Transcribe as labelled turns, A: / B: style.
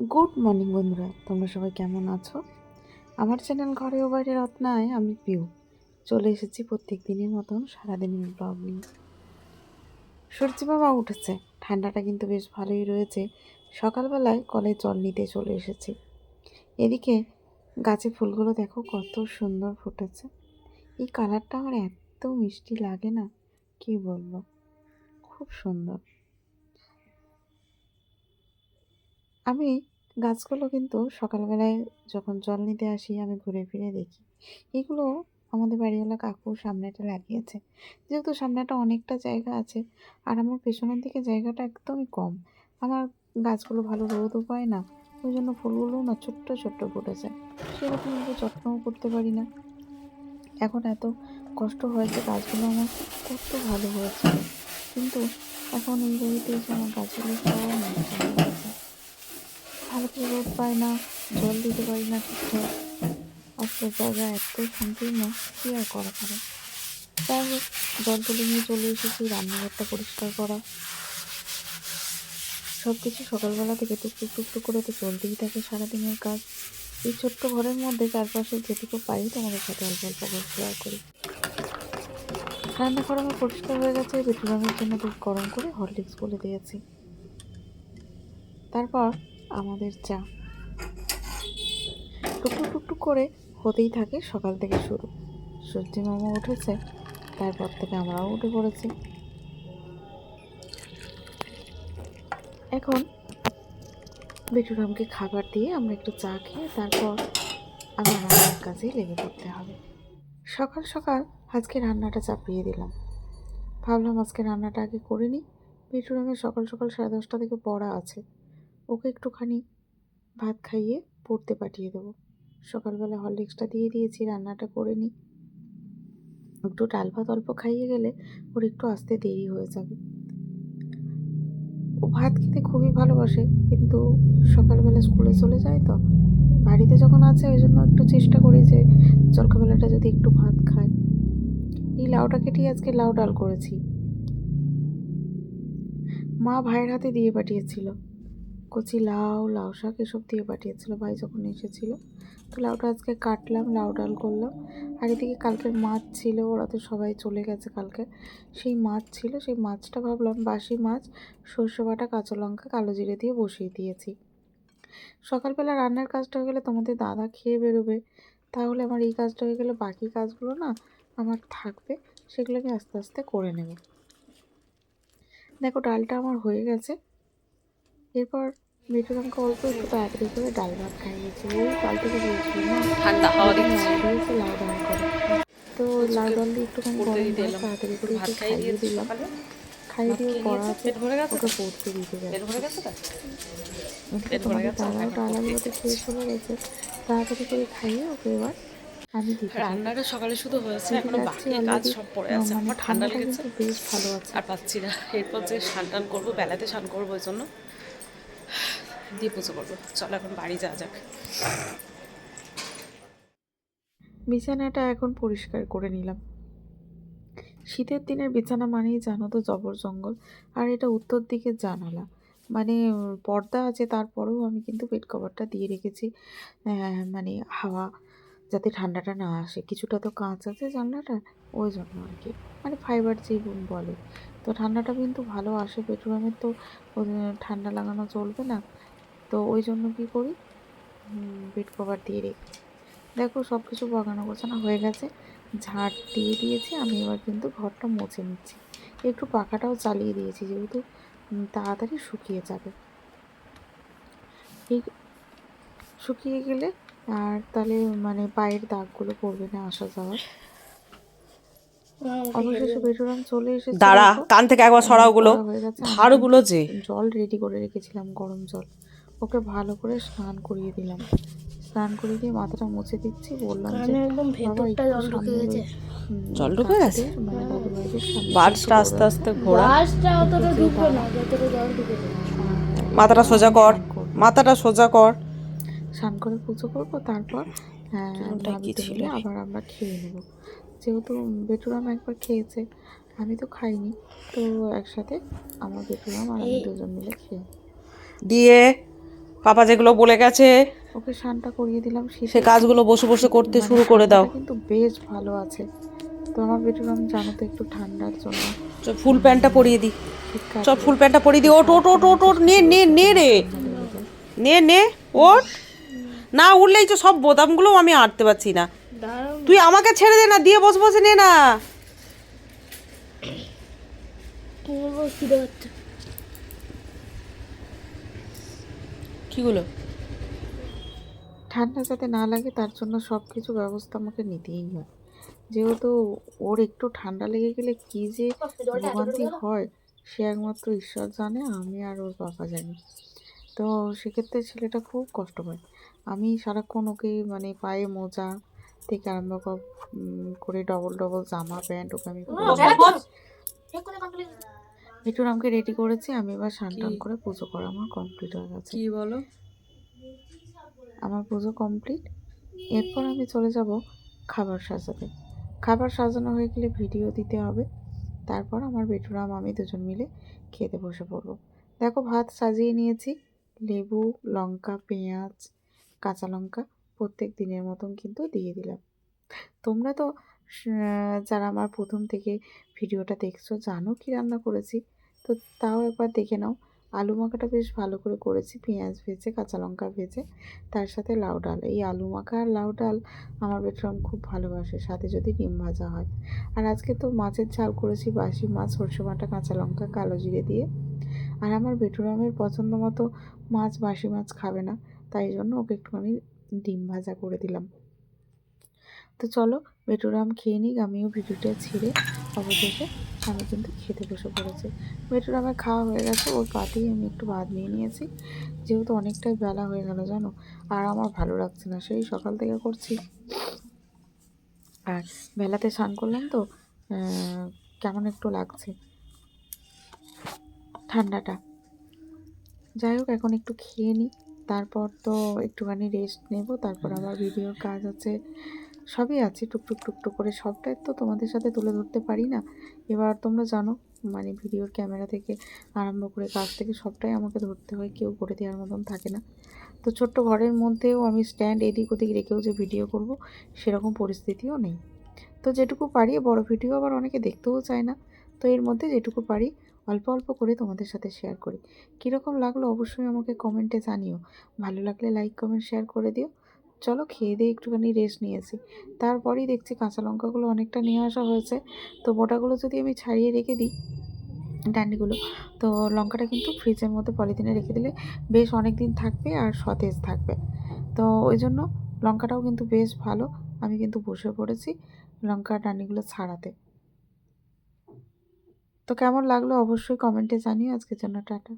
A: Good morning বন্ধুরা, তোমরা সবাই কেমন আছো? আমার চ্যানেল ঘরে ও বাইরে রত্নায় আমি পিউ। চলে এসেছি প্রত্যেক দিনের মতন সারাদিনের ব্লগ নিয়ে। সূর্যি বাবা উঠেছে, ঠান্ডাটা কিন্তু বেশ ভালোই রয়েছে। সকালবেলায় কলে জল নিতে চলে এসেছি। এদিকে গাছে ফুলগুলো দেখো কত সুন্দর ফুটেছে। এই কালারটা আমার এত মিষ্টি লাগে না, কি বলব? খুব সুন্দর। আমি গাছগুলো কিন্তু সকালবেলায় যখন জল নিতে আসি, আমি ঘুরে ফিরে দেখি। এগুলো আমাদের বাড়িওয়ালা কাকু সামনেটা লাগিয়েছে। যেহেতু সামনেটা অনেকটা জায়গা আছে, আর আমার পেছনের দিকে জায়গাটা একদমই কম। আমার গাছগুলো ভালো রোদও পায় না, ওই জন্য ফুলগুলো না ছোট্ট ছোট্ট ফুটেছে সেরকম একটু যত্নও করতে পারি না। এখন এত কষ্ট হয়েছে গাছগুলো আমার কত ভালো হয়েছিল কিন্তু এখন এই বাড়িতে এসে আমার গাছগুলো সব ভালো রোদ পায় না, জল দিতে পারি না ঠিকঠাক। আজকের জায়গা এত সংকীর্ণ কী আর করা যাবে? যাই হোক, জল তুলে নিয়ে চলে এসেছি, রান্নাঘরটা পরিষ্কার করা। সব কিছু সকালবেলা থেকে টুকটুক টুকটুক করে তো চলতেই থাকে সারাদিনের কাজ। এই ছোট্ট ঘরের মধ্যে চারপাশে যেটুকু পাই তোমাদের সাথে অল্প অল্প করে শেয়ার করি। রান্নাঘর আমার পরিষ্কার হয়ে গেছে বেটুরামের জন্য দুধ গরম করে হরলিক্স বলে দিয়েছি। তারপর আমাদের চা। টুকটুক টুকটুক করে হতেই থাকে সকাল থেকে শুরু। সূর্যি মামা উঠেছে, তারপর থেকে আমরাও উঠে পড়েছি। এখন বেটুরামকে খাবার দিয়ে আমরা একটু চা খেয়ে তারপর আমার রান্নার কাজে লেগে পড়তে হবে। সকাল সকাল আজকে রান্নাটা চাপিয়ে দিলাম। ভাবলাম আজকে রান্নাটা আগে করে নিই। বেটুরামের সকাল সকাল সাড়ে দশটা থেকে পড়া আছে। ওকে একটুখানি ভাত খাইয়ে পড়তে পাঠিয়ে দেবো। সকালবেলা হরলিক্সটা দিয়ে দিয়েছি, রান্নাটা করে নিই। একটু ডাল ভাত অল্প খাইয়ে গেলে ওর একটু আসতে দেরি হয়ে যাবে। ও ভাত খেতে খুবই ভালোবাসে, কিন্তু সকালবেলা স্কুলে চলে যায় তো। বাড়িতে যখন আছে, ওই জন্য একটু চেষ্টা করি যে জলখাবেলাটা যদি একটু ভাত খায়। এই লাউটা কেটেই আজকে লাউ ডাল করেছি। মা ভাইয়ের হাতে দিয়ে পাঠিয়েছিল। কচি লাউ লাউ শাক এসব দিয়ে পাঠিয়েছিল, ভাই যখন এসেছিল। তো লাউটা আজকে কাটলাম, লাউ ডাল করলাম। আর এদিকে কালকের মাছ ছিল, ওরা তো সবাই চলে গেছে কালকে। সেই মাছ ছিল, সেই মাছটা ভাবলাম বাসি মাছ, সর্ষে বাটা, কাঁচা লঙ্কা, কালো জিরে দিয়ে বসিয়ে দিয়েছি। সকালবেলা রান্নার কাজটা হয়ে গেলে তোমাদের দাদা খেয়ে বেরোবে। তাহলে আমার এই কাজটা হয়ে গেলে বাকি কাজগুলো না আমার থাকবে, সেগুলো আমি আস্তে আস্তে করে নেব। দেখো ডালটা আমার হয়ে গেছে। এরপর মিঠুরামকে অল্প একটু তাড়াতাড়ি করে ডাল ভাত খাইয়েছি ওই কাল থেকে বলছিল না?
B: ঠান্ডা হাওয়া দিচ্ছে।
A: দিয়েছে লাউ ডাল করে। তো লাউ ডাল দিয়ে একটুখানি গরম করে। তাড়াতাড়ি করে একটু
B: খাইয়ে
A: দিলাম। খাইয়ে দিয়ে পড়া ওকে পড়তে দিতে
B: ভরে গেছে তো?
A: খেয়ে চলে তাড়াতাড়ি করে খাইয়ে ওকে এবার আমি
B: রান্নাটা সকালে শুধু হয়েছে
A: এখনও
B: বাকি কাজ সব পড়ে আছে। আমার ঠান্ডা লেগেছে।
A: বেশ ভালো আছে।
B: আর পাচ্ছি না। এরপর যে স্নান টান করব বেলাতে স্নান করব ওই জন্য। দিয়ে পুজো করব। চলো এখন বাড়ি যাওয়া যাক।
A: বিছানাটা এখন পরিষ্কার করে নিলাম। শীতের দিনের বিছানা মানেই জানো তো জবর জঙ্গল, আর এটা উত্তর দিকে জানালা। মানে পর্দা আছে, তারপরেও আমি কিন্তু বেড কভারটা দিয়ে রেখেছি। মানে হাওয়া যাতে ঠান্ডাটা না আসে। কিছুটা তো কাঁচ আছে জানলাটা, ওই জন্য আর কি। মানে ফাইবার যে বলে। তো ঠান্ডাটা কিন্তু ভালো আসে বেডরুমের তো ঠান্ডা লাগানো চলবে না। তো ওই জন্য কি করি? বেড কভার দিয়ে রেখেছি দেখো সব কিছু বাগানো গোছানো হয়ে গেছে। ঝাড় দিয়ে দিয়েছি আমি এবার কিন্তু ঘরটা মুছে নিচ্ছি। একটু পাখাটাও চালিয়ে দিয়েছি যেহেতু তাড়াতাড়ি শুকিয়ে যাবে। এই শুকিয়ে গেলে আর তাহলে মানে পায়ের দাগগুলো পড়বে না আসা যাওয়ার। অবশেষে বেডরুম চলে এসেছে
B: দাঁড়া কান থেকে একবার সরা ওগুলো।
A: করা হয়ে গেছে।
B: যে।
A: জল রেডি করে রেখেছিলাম গরম জল। ওকে ভালো করে স্নান করিয়ে দিলাম। স্নান করিয়ে দিয়ে মাথাটা মুছে দিচ্ছি বললাম যে
C: একদম ভেতরটা জল ঢুকে গেছে।
B: জল ঢুকে গেছে?
A: মানে সামনে
B: আস্তে আস্তে ঘোরা।
C: বাসটা অতটা ঢুকবে না যতটা জল ঢুকেছে
B: মাথাটা সোজা কর মাথাটা সোজা কর।
A: স্নান করে পুজো করব তারপর হ্যাঁ,
B: ছিল?
A: আবার আমরা খেয়ে নেব। যেহেতু বেটুরাম একবার খেয়েছে আমি তো খাইনি। তো একসাথে আমার বেটুরাম আর আমি দুজন মিলে খেয়ে।
B: দিয়ে পাপা যেগুলো বলে গেছে
A: ওকে স্নানটা করিয়ে দিলাম
B: সে কাজগুলো বসে বসে করতে শুরু করে দাও।
A: কিন্তু বেশ ভালো আছে। তো আমার বেটুরাম জানো তো একটু ঠান্ডার জন্য।
B: চ ফুল প্যান্টটা পরিয়ে দি।
A: শীতকাল
B: চ ফুল প্যান্টটা পরিয়ে দি। ওট ওট ওট ওট ওট নে নে নে রে। নে নে ওট না উঠলেই তো সব বোতামগুলো আমি আটতে পারছি না। তুই আমাকে ছেড়ে দে না দিয়ে বসে বসে নে না
C: কি বলব খিদে পাচ্ছে
B: কিগুলো?
A: ঠান্ডা যাতে না লাগে তার জন্য সব কিছু ব্যবস্থা আমাকে নিতেই হয়। যেহেতু ওর একটু ঠান্ডা লেগে গেলে কি যে ভোগান্তি হয় সে একমাত্র ঈশ্বর জানে আমি আর ওর বাবা জানি। তো সেক্ষেত্রে ছেলেটা খুব কষ্ট পায়। আমি সারাক্ষণ ওকে মানে পায়ে মোজা থেকে আরম্ভ কর- করে ডবল ডবল জামা প্যান্ট ওকে আমি একটু আমাকে রেডি করেছি আমি এবার স্নান টান করে পুজো করা আমার কমপ্লিট হয়ে গেছে।
B: কি বলো?
A: আমার পুজো কমপ্লিট এরপর আমি চলে যাব খাবার সাজাতে। খাবার সাজানো হয়ে গেলে ভিডিও দিতে হবে। তারপর আমার বেটুরাম আমি দুজন মিলে খেতে বসে পড়ব। দেখো ভাত সাজিয়ে নিয়েছি। লেবু লঙ্কা পেঁয়াজ কাঁচা লঙ্কা প্রত্যেক দিনের মতন কিন্তু দিয়ে দিলাম। তোমরা তো যারা আমার প্রথম থেকে ভিডিওটা দেখছ জানো কি রান্না করেছি। তো তাও একবার দেখে নাও। আলু মাখাটা বেশ ভালো করে করেছি। পেঁয়াজ ভেজে, কাঁচা লঙ্কা ভেজে, তার সাথে লাউ ডাল। এই আলু মাখা আর লাউ ডাল আমার বেটরাম খুব ভালোবাসে। সাথে যদি ডিম ভাজা হয়। আর আজকে তো মাছের ঝাল করেছি। বাসি মাছ, সরষে বাটা, কাঁচা লঙ্কা, কালো জিরে দিয়ে। আর আমার বেটুরামের পছন্দ মতো মাছ বাসি মাছ খাবে না। তাই জন্য ওকে একটুখানি ডিম ভাজা করে দিলাম। তো চলো, বেটুরাম খেয়ে নিক। আমিও ভিডিওটা ছিঁড়ে অবশেষে আমি কিন্তু খেতে বসে পড়েছি। বেটুরামের খাওয়া হয়ে গেছে, ওর পাতেই আমি একটু ভাত নিয়ে নিয়েছি। যেহেতু অনেকটাই বেলা হয়ে গেল, জানো? আর আমার ভালো লাগছে না, সেই সকাল থেকে করছি। আর বেলাতে স্নান করলাম তো কেমন একটু লাগছে? ঠান্ডাটা। যাই হোক, এখন একটু খেয়ে নিই। তারপর তো একটুখানি রেস্ট নেব, তারপর আবার ভিডিওর কাজ আছে। সবই আছে, টুকটুক টুকটুক করে সবটাই তো তোমাদের সাথে তুলে ধরতে পারি না। এবার তোমরা জানো মানে ভিডিওর ক্যামেরা থেকে আরম্ভ করে কাজ থেকে সবটাই আমাকে ধরতে হয়, কেউ করে দেওয়ার মতন থাকে না। তো ছোট্ট ঘরের মধ্যেও আমি স্ট্যান্ড এদিক ওদিক রেখেও যে ভিডিও করব, সেরকম পরিস্থিতিও নেই। তো যেটুকু পারি, বড় ভিডিও আবার অনেকে দেখতেও চায় না। তো এর মধ্যে যেটুকু পারি, অল্প অল্প করে তোমাদের সাথে শেয়ার করি। কীরকম লাগল অবশ্যই আমাকে কমেন্টে জানিও। ভালো লাগলে লাইক কমেন্ট শেয়ার করে দিও। চলো খেয়ে দিয়ে একটুখানি রেস্ট নিয়েছি। তারপরেই দেখছি কাঁচা লঙ্কাগুলো অনেকটা নিয়ে আসা হয়েছে। তো মোটাগুলো যদি আমি ছাড়িয়ে রেখে দিই, ডান্ডিগুলো, তো লঙ্কাটা কিন্তু ফ্রিজের মধ্যে পলিথিনে রেখে দিলে বেশ অনেক দিন থাকবে আর সতেজ থাকবে। তো ওই জন্য লঙ্কাটাও কিন্তু বেশ ভালো। আমি কিন্তু বসে পড়েছি লঙ্কার ডান্ডিগুলো ছাড়াতে। তো কেমন লাগল অবশ্যই কমেন্টে জানিও। আজকের জন্য টাটা।